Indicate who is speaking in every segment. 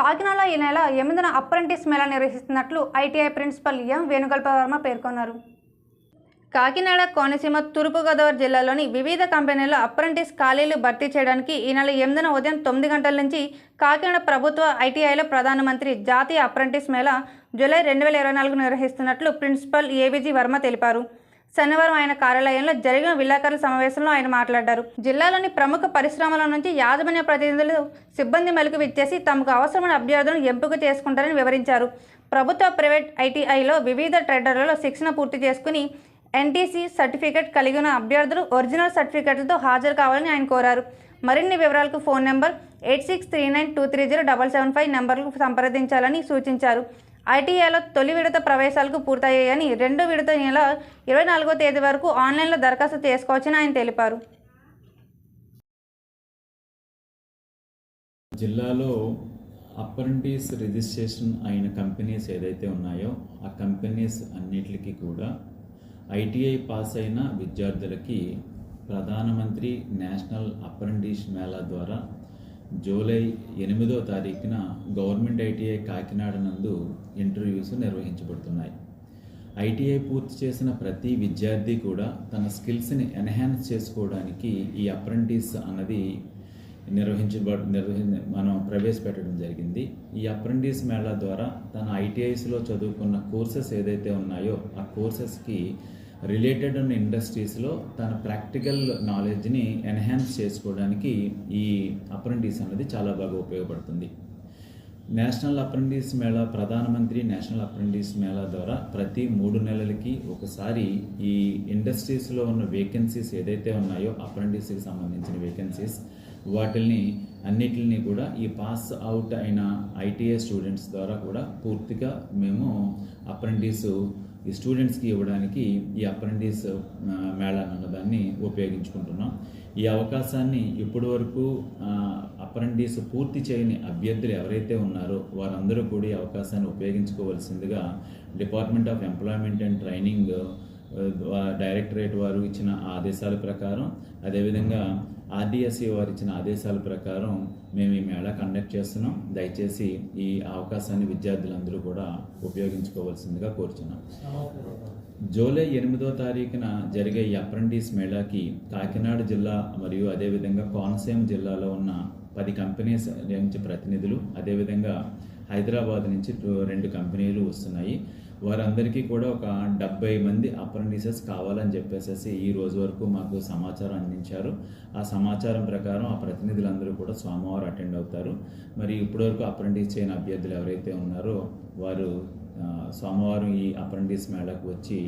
Speaker 1: కాకినాడలో ఈ నెల ఎనిమిదిన అప్రెంటిస్ మేళా నిర్వహిస్తున్నట్లు ఐటీఐ ప్రిన్సిపల్ ఎం వేణుగోపాలవర్మ పేర్కొన్నారు. కాకినాడ కోనసీమ తూర్పుగోదావరి జిల్లాలోని వివిధ కంపెనీల్లో అప్రెంటిస్ ఖాళీలు భర్తీ చేయడానికి ఈ నెల ఎనిమిదిన ఉదయం తొమ్మిది గంటల నుంచి కాకినాడ ప్రభుత్వ ఐటీఐలో ప్రధానమంత్రి జాతీయ అప్రెంటిస్ మేళా జూలై రెండు వేల ఇరవై నాలుగు నిర్వహిస్తున్నట్లు ప్రిన్సిపల్ ఏవిజీ వర్మ తెలిపారు. శనివారం ఆయన కార్యాలయంలో జరిగిన విలేకరుల సమావేశంలో ఆయన మాట్లాడారు. జిల్లాలోని ప్రముఖ పరిశ్రమల నుంచి యాజమాన్య ప్రతినిధులు సిబ్బంది మెలకు విచ్చేసి తమకు అవసరమైన అభ్యర్థులను ఎంపిక చేసుకుంటారని వివరించారు. ప్రభుత్వ ప్రైవేట్ ఐటీఐలో వివిధ ట్రేడర్లలో శిక్షణ పూర్తి చేసుకుని ఎన్టీసీ సర్టిఫికేట్ కలిగిన అభ్యర్థులు ఒరిజినల్ సర్టిఫికేట్లతో హాజరు కావాలని ఆయన కోరారు. మరిన్ని వివరాలకు phone number eight six three nine two three zero double seven five నెంబర్లకు సంప్రదించాలని సూచించారు. ఐటీఐలో తొలి విడత ప్రవేశాలకు పూర్తయ్యాయని రెండో విడత నెల ఇరవై నాలుగో తేదీ వరకు ఆన్లైన్లో దరఖాస్తు చేసుకోవచ్చని ఆయన తెలిపారు.
Speaker 2: జిల్లాలో అప్రెంటిస్ రిజిస్ట్రేషన్ అయిన కంపెనీస్ ఏదైతే ఉన్నాయో ఆ కంపెనీస్ అన్నిటికీ కూడా ఐటీఐ పాస్ అయిన విద్యార్థులకి ప్రధానమంత్రి నేషనల్ అప్రెంటిస్ మేళా ద్వారా జూలై ఎనిమిదో తారీఖున గవర్నమెంట్ ఐటీఐ కాకినాడ నందు ఇంటర్వ్యూస్ నిర్వహించబడుతున్నాయి. ఐటీఐ పూర్తి చేసిన ప్రతి విద్యార్థి కూడా తన స్కిల్స్ని ఎన్హాన్స్ చేసుకోవడానికి ఈ అప్రెంటిస్ అన్నది నిర్వహించబ నిర్వహి మనం ప్రవేశపెట్టడం జరిగింది. ఈ అప్రెంటిస్ మేళా ద్వారా తన ఐటీఐస్లో చదువుకున్న కోర్సెస్ ఏదైతే ఉన్నాయో ఆ కోర్సెస్కి రిలేటెడ్ ఉన్న ఇండస్ట్రీస్లో తన ప్రాక్టికల్ నాలెడ్జ్ని ఎన్హాన్స్ చేసుకోవడానికి ఈ అప్రెంటిస్ అనేది చాలా బాగా ఉపయోగపడుతుంది. నేషనల్ అప్రెంటిస్ మేళా ప్రధానమంత్రి నేషనల్ అప్రెంటిస్ మేళా ద్వారా ప్రతి మూడు నెలలకి ఒకసారి ఈ ఇండస్ట్రీస్లో ఉన్న వేకెన్సీస్ ఏదైతే ఉన్నాయో అప్రెంటిస్కి సంబంధించిన వేకెన్సీస్ వాటిల్ని అన్నిటిని కూడా ఈ పాస్ అవుట్ అయిన ఐటీఐ స్టూడెంట్స్ ద్వారా కూడా పూర్తిగా మేము అప్రెంటిస్ ఈ స్టూడెంట్స్కి ఇవ్వడానికి ఈ అప్రెంటిస్ మేళా అన్నదాన్ని ఉపయోగించుకుంటున్నాం. ఈ అవకాశాన్ని ఇప్పటి వరకు అప్రెంటిస్ పూర్తి చేయని అభ్యర్థులు ఎవరైతే ఉన్నారో వారందరూ కూడా ఈ అవకాశాన్ని ఉపయోగించుకోవాల్సిందిగా department of employment and training directorate వారు ఇచ్చిన ఆదేశాల ప్రకారం అదేవిధంగా ఆర్డిఎస్సి వారు ఇచ్చిన ఆదేశాల ప్రకారం మేము ఈ మేళా కండక్ట్ చేస్తున్నాం. దయచేసి ఈ అవకాశాన్ని విద్యార్థులందరూ కూడా ఉపయోగించుకోవాల్సిందిగా కోరుచున్నాం. జూలై ఎనిమిదో తారీఖున జరిగే ఈ అప్రెంటిస్ మేళాకి కాకినాడ జిల్లా మరియు అదేవిధంగా కోనసీమ జిల్లాలో ఉన్న పది కంపెనీస్ నుంచి ప్రతినిధులు అదేవిధంగా హైదరాబాద్ నుంచి రెండు కంపెనీలు వస్తున్నాయి. వారందరికీ కూడా ఒక డెబ్బై మంది అప్రెంటిసెస్ కావాలని చెప్పేసి ఈ రోజు వరకు మాకు సమాచారం అందించారు. ఆ సమాచారం ప్రకారం ఆ ప్రతినిధులందరూ కూడా సోమవారం అటెండ్ అవుతారు. మరి ఇప్పటివరకు అప్రెంటిస్ చేయని అభ్యర్థులు ఎవరైతే ఉన్నారో వారు సోమవారం ఈ అప్రెంటిస్ మేళకు వచ్చి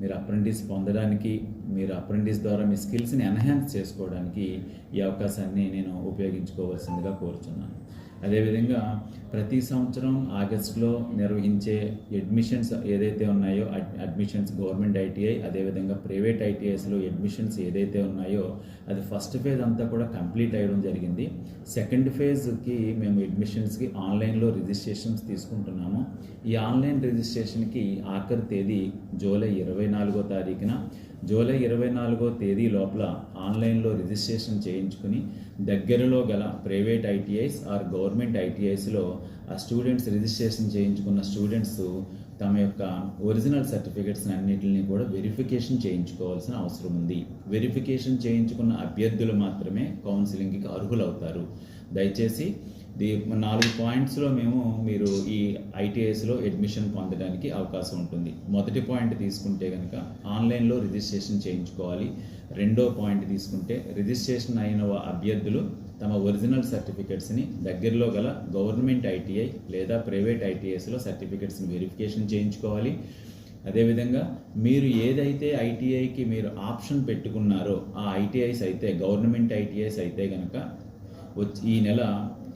Speaker 2: మీరు అప్రెంటిస్ పొందడానికి మీరు అప్రెంటిస్ ద్వారా మీ స్కిల్స్ని ఎన్హాన్స్ చేసుకోవడానికి ఈ అవకాశాన్ని నేను ఉపయోగించుకోవాల్సిందిగా కోరుచున్నాను. అదేవిధంగా ప్రతి సంవత్సరం ఆగస్టులో నిర్వహించే అడ్మిషన్స్ ఏదైతే ఉన్నాయో అడ్మిషన్స్ గవర్నమెంట్ ఐటీఐ అదేవిధంగా ప్రైవేట్ ఐటీఐస్లో అడ్మిషన్స్ ఏదైతే ఉన్నాయో అది ఫస్ట్ ఫేజ్ అంతా కూడా కంప్లీట్ అయ్యడం జరిగింది. సెకండ్ ఫేజ్కి మేము అడ్మిషన్స్కి ఆన్లైన్లో రిజిస్ట్రేషన్స్ తీసుకుంటున్నాము. ఈ ఆన్లైన్ రిజిస్ట్రేషన్కి ఆఖరి తేదీ జూలై ఇరవై నాలుగో తారీఖున. జూలై ఇరవై నాలుగో తేదీ లోపల ఆన్లైన్లో రిజిస్ట్రేషన్ చేయించుకుని దగ్గరలో గల ప్రైవేట్ ఐటీఐస్ ఆర్ గవర్నమెంట్ ఐటీఐస్లో ఆ స్టూడెంట్స్ రిజిస్ట్రేషన్ చేయించుకున్న స్టూడెంట్స్ తమ యొక్క ఒరిజినల్ సర్టిఫికెట్స్ అన్నింటిని కూడా వెరిఫికేషన్ చేయించుకోవాల్సిన అవసరం ఉంది. వెరిఫికేషన్ చేయించుకున్న అభ్యర్థులు మాత్రమే కౌన్సిలింగ్కి అర్హులవుతారు. దయచేసి దీ నాలుగు పాయింట్స్లో మేము మీరు ఈ ఐటీఐస్లో అడ్మిషన్ పొందడానికి అవకాశం ఉంటుంది. మొదటి పాయింట్ తీసుకుంటే కనుక ఆన్లైన్లో రిజిస్ట్రేషన్ చేయించుకోవాలి. రెండో పాయింట్ తీసుకుంటే రిజిస్ట్రేషన్ అయిన అభ్యర్థులు తమ ఒరిజినల్ సర్టిఫికెట్స్ని దగ్గరలో గల గవర్నమెంట్ ఐటీఐ లేదా ప్రైవేట్ ఐటీఐస్లో సర్టిఫికెట్స్ని వెరిఫికేషన్ చేయించుకోవాలి. అదేవిధంగా మీరు ఏదైతే ఐటీఐకి మీరు ఆప్షన్ పెట్టుకున్నారో ఆ ఐటీఐస్ అయితే గవర్నమెంట్ ఐటీఐస్ అయితే కనుక వచ్చి ఈ నెల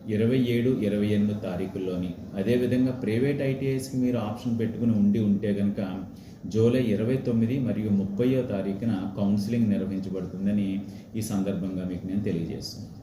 Speaker 2: ఇరవై ఏడు ఇరవై ఎనిమిది తారీఖుల్లోని. అదేవిధంగా ప్రైవేట్ ఐటీఐస్కి మీరు ఆప్షన్ పెట్టుకుని ఉండి ఉంటే కనుక జూలై ఇరవై తొమ్మిది మరియు ముప్పయో తారీఖున కౌన్సిలింగ్ నిర్వహించబడుతుందని ఈ సందర్భంగా మీకు నేను తెలియజేస్తున్నాను.